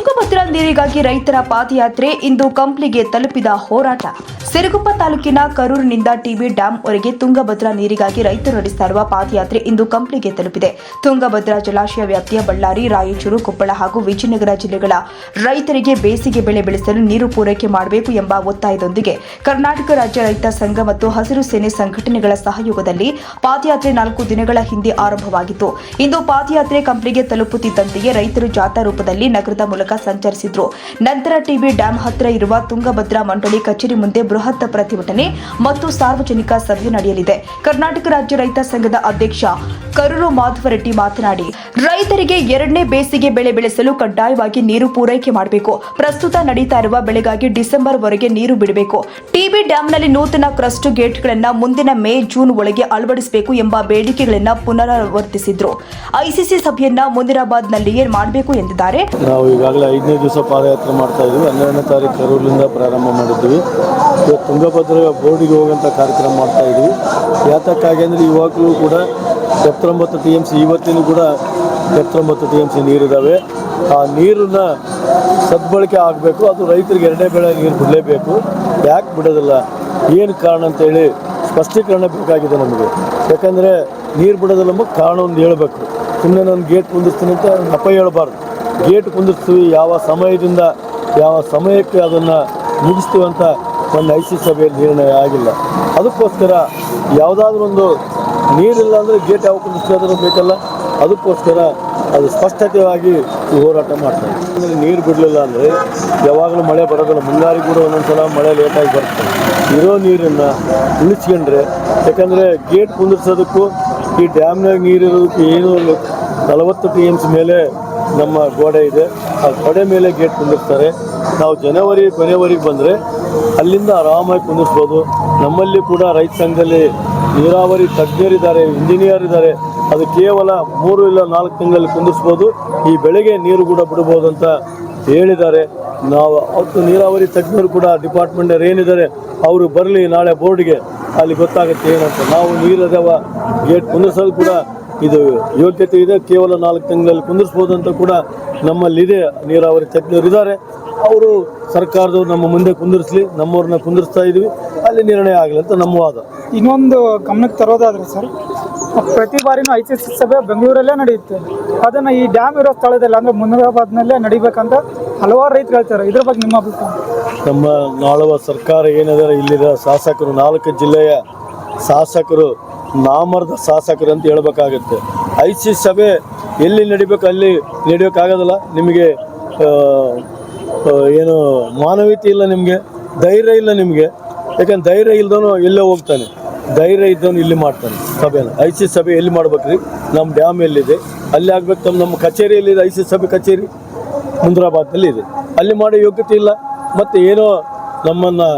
ತುಂಗಭದ್ರಾ ನೀರಿಗಾಗಿ ರೈತರ ಪಾದಯಾತ್ರೆ ಇಂದು ಕಂಪ್ಲಿಗೆ ತಲುಪಿದ ಹೋರಾಟ. ಸಿರುಗುಪ್ಪ ತಾಲೂಕಿನ ಕರೂರಿನಿಂದ ಟಿಬಿ ಡ್ಯಾಂವರೆಗೆ ತುಂಗಭದ್ರಾ ನೀರಿಗಾಗಿ ರೈತರು ನಡೆಸ್ತಾ ಪಾದಯಾತ್ರೆ ಇಂದು ಕಂಪ್ಲಿಗೆ ತಲುಪಿದೆ. ತುಂಗಭದ್ರಾ ಜಲಾಶಯ ವ್ಯಾಪ್ತಿಯ ಬಳ್ಳಾರಿ, ರಾಯಚೂರು, ಕೊಪ್ಪಳ ಹಾಗೂ ವಿಜಯನಗರ ಜಿಲ್ಲೆಗಳ ರೈತರಿಗೆ ಬೇಸಿಗೆ ಬೆಳೆ ಬೆಳೆಸಲು ನೀರು ಪೂರೈಕೆ ಮಾಡಬೇಕು ಎಂಬ ಒತ್ತಾಯದೊಂದಿಗೆ ಕರ್ನಾಟಕ ರಾಜ್ಯ ರೈತ ಸಂಘ ಮತ್ತು ಹಸಿರು ಸೇನೆ ಸಂಘಟನೆಗಳ ಸಹಯೋಗದಲ್ಲಿ ಪಾದಯಾತ್ರೆ ನಾಲ್ಕು ದಿನಗಳ ಹಿಂದೆ ಆರಂಭವಾಗಿತ್ತು. ಇಂದು ಪಾದಯಾತ್ರೆ ಕಂಪ್ಲಿಗೆ ತಲುಪುತ್ತಿದ್ದಂತೆಯೇ ರೈತರು ಜಾಥಾ ರೂಪದಲ್ಲಿ ನಗರದ ಮೂಲಕ ಸಂಚರಿಸಿದ್ರು. ನಂತರ ಟಿಬಿ ಡ್ಯಾಂ ಹತ್ತಿರ ಇರುವ ತುಂಗಭದ್ರಾ ಮಂಡಳಿ ಕಚೇರಿ ಮುಂದೆ ಬೃಹತ್ ಪ್ರತಿಭಟನೆ ಮತ್ತು ಸಾರ್ವಜನಿಕ ಸಭೆ ನಡೆಯಲಿದೆ. ಕರ್ನಾಟಕ ರಾಜ್ಯ ರೈತ ಸಂಘದ ಅಧ್ಯಕ್ಷ ಕರೂರು ಮಾಧವರೆಡ್ಡಿ ಮಾತನಾಡಿ, ರೈತರಿಗೆ ಎರಡನೇ ಬೇಸಿಗೆ ಬೆಳೆ ಬೆಳೆಸಲು ಕಡ್ಡಾಯವಾಗಿ ನೀರು ಪೂರೈಕೆ ಮಾಡಬೇಕು. ಪ್ರಸ್ತುತ ನಡೀತಾ ಇರುವ ಬೆಳೆಗಾಗಿ ಡಿಸೆಂಬರ್ ವರೆಗೆ ನೀರು ಬಿಡಬೇಕು. ಟಿಬಿ ಡ್ಯಾಂನಲ್ಲಿ ನೂತನ ಕ್ರಸ್ಟ್ ಗೇಟ್ಗಳನ್ನು ಮುಂದಿನ ಮೇ, ಜೂನ್ ಒಳಗೆ ಅಳವಡಿಸಬೇಕು ಎಂಬ ಬೇಡಿಕೆಗಳನ್ನು ಪುನರಾವರ್ತಿಸಿದ್ರು. ಐಸಿಸಿ ಸಭೆಯನ್ನ ಮುಂದಿನಾಬಾದ್ನಲ್ಲಿಯೇ ಮಾಡಬೇಕು ಎಂದಿದ್ದಾರೆ. ನಾವು ಈಗಾಗಲೇ ಐದನೇ ದಿವಸ ಪಾದಯಾತ್ರೆ ಮಾಡ್ತಾ ಇದ್ದೀವಿ. ಹನ್ನೆರಡನೇ ತಾರೀಕು ಕರೂರಿನಿಂದ ಪ್ರಾರಂಭ ಮಾಡಿದ್ವಿ ಇವತ್ತು ತುಂಗಭದ್ರಾ ಬೋರ್ಡಿಗೆ ಹೋಗುವಂಥ ಕಾರ್ಯಕ್ರಮ ಮಾಡ್ತಾ ಇದ್ದೀವಿ ಯಾತಕ್ಕಾಗಿ ಅಂದರೆ ಇವಾಗಲೂ ಕೂಡ ಎಪ್ಪತ್ತೊಂಬತ್ತು ಟಿ ಎಂ ಸಿ, ಇವತ್ತಿನೂ ಕೂಡ ಎಪ್ಪತ್ತೊಂಬತ್ತು ಟಿ ಎಂ ಸಿ ನೀರಿದ್ದಾವೆ ಆ ನೀರನ್ನ ಸದ್ಬಳಕೆ ಆಗಬೇಕು. ಅದು ರೈತರಿಗೆ ಎರಡನೇ ಬೆಳೆ ನೀರು ಬಿಡಲೇಬೇಕು. ಯಾಕೆ ಬಿಡೋದಿಲ್ಲ? ಏನು ಕಾರಣ ಅಂತೇಳಿ ಸ್ಪಷ್ಟೀಕರಣ ಬೇಕಾಗಿದೆ ನಮಗೆ. ಯಾಕಂದರೆ ನೀರು ಬಿಡೋದಿಲ್ಲ ನಮಗೆ ಕಾರಣ ಒಂದು ಹೇಳಬೇಕು. ಸುಮ್ಮನೆ ನಾನು ಗೇಟ್ ಕುಂದಿಸ್ತೀನಿ ಅಂತ ಅಪ್ಪ ಹೇಳಬಾರ್ದು. ಗೇಟ್ ಕುಂದಿಸ್ತೀವಿ, ಯಾವ ಸಮಯದಿಂದ, ಯಾವ ಸಮಯಕ್ಕೆ ಅದನ್ನು ಮುಗಿಸ್ತೀವಿ ಅಂತ ಒಂದು ಐ ಸಿ ಸಭೆಯಲ್ಲಿ ನಿರ್ಣಯ ಆಗಿಲ್ಲ. ಅದಕ್ಕೋಸ್ಕರ ಯಾವುದಾದ್ರೂ ಒಂದು ನೀರಿಲ್ಲ ಅಂದರೆ ಗೇಟ್ ಯಾವ ಕುಂದಿಸ್ತಾದ್ರೂ ಬೇಕಲ್ಲ, ಅದಕ್ಕೋಸ್ಕರ ಅದು ಸ್ಪಷ್ಟತೆಯಾಗಿ ಹೋರಾಟ ಮಾಡ್ತಾರೆ ನೀರು ಬಿಡಲಿಲ್ಲ ಅಂದರೆ ಯಾವಾಗಲೂ ಮಳೆ ಬರೋದಿಲ್ಲ. ಮುಂಗಾರಿ ಕೂಡ ಒಂದೊಂದ್ಸಲ ಮಳೆ ಲೇಟಾಗಿ ಬರುತ್ತೆ. ಇರೋ ನೀರನ್ನು ಉಳಿಸ್ಕೊಂಡ್ರೆ, ಯಾಕಂದರೆ ಗೇಟ್ ಕುಂದಿರ್ಸೋದಕ್ಕೂ ಈ ಡ್ಯಾಮ್ನಾಗ ನೀರಿರೋದಕ್ಕೂ ಏನು. ನಲವತ್ತು ಟಿ ಎಮ್ಸ್ ಮೇಲೆ ನಮ್ಮ ಗೋಡೆ ಇದೆ. ಆ ಕೊಡೆ ಮೇಲೆ ಗೇಟ್ ಕುಂದಿರ್ತಾರೆ ನಾವು ಜನವರಿ ಕೊನೆವರೆಗೆ ಬಂದರೆ ಅಲ್ಲಿಂದ ಆರಾಮಾಗಿ ಕುಂದಿಸ್ಬೋದು ನಮ್ಮಲ್ಲಿ ಕೂಡ ರೈತ ಸಂಘದಲ್ಲಿ ನೀರಾವರಿ ತಜ್ಞರಿದ್ದಾರೆ ಇಂಜಿನಿಯರ್ ಇದ್ದಾರೆ. ಅದು ಕೇವಲ ಮೂರು ಇಲ್ಲ ನಾಲ್ಕು ತಿಂಗಳಲ್ಲಿ ಕುಂದಿಸ್ಬೋದು ಈ ಬೆಳೆಗೆ ನೀರು ಕೂಡ ಬಿಡ್ಬೋದು ಅಂತ ಹೇಳಿದ್ದಾರೆ. ನಾವು ಅವತ್ತು ನೀರಾವರಿ ತಜ್ಞರು ಕೂಡ ಡಿಪಾರ್ಟ್ಮೆಂಟ್ ಏನಿದ್ದಾರೆ, ಅವರು ಬರಲಿ ನಾಳೆ ಬೋರ್ಡ್ಗೆ ಅಲ್ಲಿ ಗೊತ್ತಾಗುತ್ತೆ ಏನಂತ. ನಾವು ನೀರದವ ಗೇಟ್ ಕುಂದಿಸಲು ಕೂಡ ಇದು ಯೋಗ್ಯತೆ ಇದೆ. ಕೇವಲ ನಾಲ್ಕು ತಿಂಗಳಲ್ಲಿ ಕುಂದಿರ್ಸ್ಬೋದು ಅಂತ ಕೂಡ ನಮ್ಮಲ್ಲಿದೆ. ನೀರಾವರಿ ತಜ್ಞರು ಇದ್ದಾರೆ. ಅವರು ಸರ್ಕಾರದವ್ರು ನಮ್ಮ ಮುಂದೆ ಕುಂದಿರಿಸಲಿ ನಮ್ಮವ್ರನ್ನ ಕುಂದಿರಿಸ್ತಾ ಇದ್ವಿ. ಅಲ್ಲಿ ನಿರ್ಣಯ ಆಗಲಿ ಅಂತ ನಮ್ಮ ವಾದ. ಇನ್ನೊಂದು ಗಮನಕ್ಕೆ ತರೋದಾದ್ರೆ ಸರ್ ಪ್ರತಿ ಬಾರಿನೂ ಐ ಸಿ ಸಿ ಸಭೆ ಬೆಂಗಳೂರಲ್ಲೇ ನಡೆಯುತ್ತೆ. ಅದನ್ನು ಈ ಡ್ಯಾಮ್ ಇರೋ ಸ್ಥಳದಲ್ಲಿ ಅಂದರೆ ಮುನಿರಾಬಾದ್ನಲ್ಲೇ ನಡಿಬೇಕಂತ ಹಲವಾರು ರೈತರು ಹೇಳ್ತಾರೆ. ಇದ್ರ ಬಗ್ಗೆ ನಿಮ್ಮ ಅಭಿಪ್ರಾಯ? ನಮ್ಮ ನಾಳುವ ಸರ್ಕಾರ ಏನಿದೆ ಇಲ್ಲಿರೋ ಶಾಸಕರು ನಾಲ್ಕು ಜಿಲ್ಲೆಯ ಶಾಸಕರು ನಾಮರ್ದ ಶಾಸಕರು ಅಂತ ಹೇಳ್ಬೇಕಾಗುತ್ತೆ. ಐ ಸಿ ಸಭೆ ಎಲ್ಲಿ ನಡಿಬೇಕು ಅಲ್ಲಿ ನಡೆಯೋಕ್ಕಾಗೋದಿಲ್ಲ ನಿಮಗೆ ಏನು ಮಾನವೀಯತೆ ಇಲ್ಲ ನಿಮಗೆ, ಧೈರ್ಯ ಇಲ್ಲ ನಿಮಗೆ. ಯಾಕಂದ್ರೆ ಧೈರ್ಯ ಇಲ್ದವನು ಇಲ್ಲೇ ಹೋಗ್ತಾನೆ. ಧೈರ್ಯ ಇದ್ದವನು ಇಲ್ಲಿ ಮಾಡ್ತಾನೆ ಸಭೆನ. ಐ ಸಿ ಸಭೆ ಎಲ್ಲಿ ಮಾಡ್ಬೇಕ್ರಿ? ನಮ್ಮ ಡ್ಯಾಮ್ ಎಲ್ಲಿದೆ? ಅಲ್ಲಿ ಆಗ್ಬೇಕು ತಮ್ಮ, ನಮ್ಮ ಕಚೇರಿ ಎಲ್ಲಿದೆ ಐ ಸಿ ಸಭೆ ಕಚೇರಿ? ಮುಂದ್ರಾಬಾದ್ನಲ್ಲಿ ಇದೆ. ಅಲ್ಲಿ ಮಾಡೋ ಯೋಗ್ಯತೆ ಇಲ್ಲ. ಮತ್ತು ಏನೋ ನಮ್ಮನ್ನು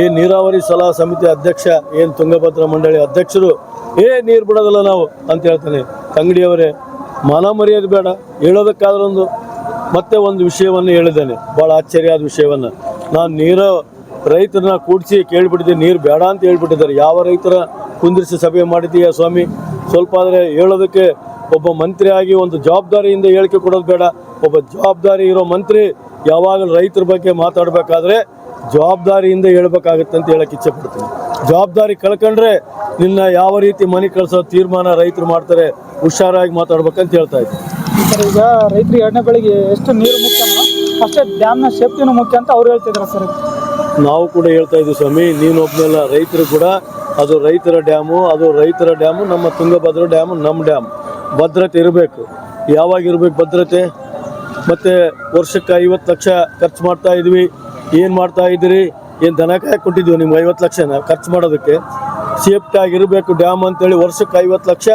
ಈ ನೀರಾವರಿ ಸಲಹಾ ಸಮಿತಿ ಅಧ್ಯಕ್ಷ, ಏನು ತುಂಗಭದ್ರಾ ಮಂಡಳಿ ಅಧ್ಯಕ್ಷರು ಏ, ನೀರು ಬಿಡೋದಿಲ್ಲ ನಾವು ಅಂತ ಹೇಳ್ತಾನೆ. ತಂಗಡಿಯವರೇ, ಮಾನ ಮರ್ಯಾದೆ ಬೇಡ. ಹೇಳೋದಕ್ಕಾದ್ರೊಂದು ಮತ್ತೆ ಒಂದು ವಿಷಯವನ್ನು ಹೇಳಿದ್ದೇನೆ. ಭಾಳ ಆಶ್ಚರ್ಯ ಆದ ವಿಷಯವನ್ನು. ನಾನು ನೀರು ರೈತರನ್ನ ಕೂಡಿಸಿ ಕೇಳಿಬಿಟ್ಟಿದ್ದೆ. ನೀರು ಬೇಡ ಅಂತ ಹೇಳ್ಬಿಟ್ಟಿದ್ದಾರೆ. ಯಾವ ರೈತರ ಕುಂದಿರಿಸಿ ಸಭೆ ಮಾಡಿದೀಯ ಸ್ವಾಮಿ? ಸ್ವಲ್ಪ ಆದರೆ ಹೇಳೋದಕ್ಕೆ ಒಬ್ಬ ಮಂತ್ರಿ ಆಗಿ ಒಂದು ಜವಾಬ್ದಾರಿಯಿಂದ ಹೇಳಿಕೆ ಕೊಡೋದು ಬೇಡ. ಒಬ್ಬ ಜವಾಬ್ದಾರಿ ಇರೋ ಮಂತ್ರಿ ಯಾವಾಗಲೂ ರೈತರ ಬಗ್ಗೆ ಮಾತಾಡಬೇಕಾದ್ರೆ ಜವಾಬ್ದಾರಿಯಿಂದ ಹೇಳ್ಬೇಕಾಗತ್ತೆ ಅಂತ ಹೇಳಕ್ಕೆ ಇಚ್ಛೆ ಪಡ್ತೀನಿ. ಜವಾಬ್ದಾರಿ ಕಳ್ಕೊಂಡ್ರೆ ನಿನ್ನ ಯಾವ ರೀತಿ ಮನೆ ಕಳಿಸೋ ತೀರ್ಮಾನ ರೈತರು ಮಾಡ್ತಾರೆ ಹುಷಾರಾಗಿ ಮಾತಾಡ್ಬೇಕಂತ ಹೇಳ್ತಾ ಇದ್ದೀನಿ ಸರ್ ಈಗ ರೈತರಿಗೆ ಎರಡನೇ ಬೆಳಿಗ್ಗೆ ಎಷ್ಟು ನೀರು ಮುಖ್ಯ ಅಷ್ಟೇ ಡ್ಯಾಮ್ನ ಸೇಫ್ಟಿನೂ ಮುಖ್ಯ ಅಂತ ಅವ್ರು ಹೇಳ್ತಿದ್ರು ಸರ್. ನಾವು ಕೂಡ ಹೇಳ್ತಾ ಇದ್ದೀವಿ ಸ್ವಾಮಿ ನೀನು ಒಬ್ಬನೆಲ್ಲ ರೈತರು ಕೂಡ ಅದು ರೈತರ ಡ್ಯಾಮು ಅದು ರೈತರ ಡ್ಯಾಮು ನಮ್ಮ ತುಂಗಭದ್ರ ಡ್ಯಾಮು ನಮ್ಮ ಡ್ಯಾಮ್ ಭದ್ರತೆ ಇರಬೇಕು. ಯಾವಾಗ ಇರಬೇಕು ಭದ್ರತೆ? ಮತ್ತು ವರ್ಷಕ್ಕೆ ಐವತ್ತು ಲಕ್ಷ ಖರ್ಚು ಮಾಡ್ತಾ ಇದ್ವಿ. ಏನು ಮಾಡ್ತಾ ಇದ್ದೀರಿ? ಏನು ದನ ಕಾಯಕ್ಕೆ ಕೊಟ್ಟಿದ್ದೀವಿ ನಿಮ್ಗೆ ಐವತ್ತು ಲಕ್ಷನ ಖರ್ಚು ಮಾಡೋದಕ್ಕೆ? ಸೇಫ್ಟಿ ಆಗಿರಬೇಕು, ಡ್ಯಾಮ್ ಅಂತೇಳಿ ವರ್ಷಕ್ಕೆ ಐವತ್ತು ಲಕ್ಷ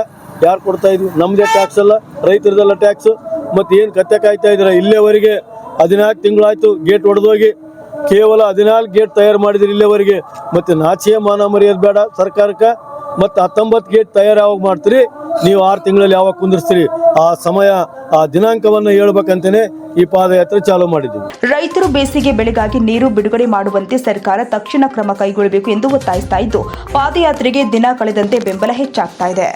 ಯಾರು ಕೊಡ್ತಾ ಇದ್ವಿ ನಮ್ಮದೇ ಟ್ಯಾಕ್ಸ್ ಅಲ್ಲ, ರೈತರದೆಲ್ಲ ಟ್ಯಾಕ್ಸು ಮತ್ತು ಏನು ಕತ್ತೆ ಕಾಯ್ತಾ ಇದ್ದೀರಾ? ಇಲ್ಲೇವರೆಗೆ ಹದಿನಾಲ್ಕು ತಿಂಗಳಾಯ್ತು ಗೇಟ್ ಒಡೆದೋಗಿ. ಕೇವಲ ಹದಿನಾಲ್ಕು ಗೇಟ್ ತಯಾರು ಮಾಡಿದ್ರಿ ಇಲ್ಲೇವರೆಗೆ ಮತ್ತು ನಾಚಿಯ ಮಾನ ಮರ್ಯಾದೆ ಬೇಡ ಸರ್ಕಾರಕ್ಕೆ. ಮತ್ತೆ ಹತ್ತೊಂಬತ್ತು ಗೇಟ್ ತಯಾರು ಯಾವಾಗ ಮಾಡ್ತೀರಿ, ನೀವು ಆರು ತಿಂಗಳಲ್ಲಿ ಯಾವಾಗ ಕುಂದಿರ್ಸ್ತೀರಿ? ಆ ಸಮಯ, ಆ ದಿನಾಂಕವನ್ನು ಹೇಳ್ಬೇಕಂತಲೇ ಈ ಪಾದಯಾತ್ರೆ ಚಾಲೂ ಮಾಡಿದ್ದೀವಿ. ರೈತರು ಬೇಸಿಗೆ ಬೆಳೆಗಾಗಿ ನೀರು ಬಿಡುಗಡೆ ಮಾಡುವಂತೆ ಸರ್ಕಾರ ತಕ್ಷಣ ಕ್ರಮ ಕೈಗೊಳ್ಳಬೇಕು ಎಂದು ಒತ್ತಾಯಿಸ್ತಾ ಇದ್ದು, ಪಾದಯಾತ್ರೆಗೆ ದಿನ ಕಳೆದಂತೆ ಬೆಂಬಲ ಹೆಚ್ಚಾಗ್ತಾ ಇದೆ.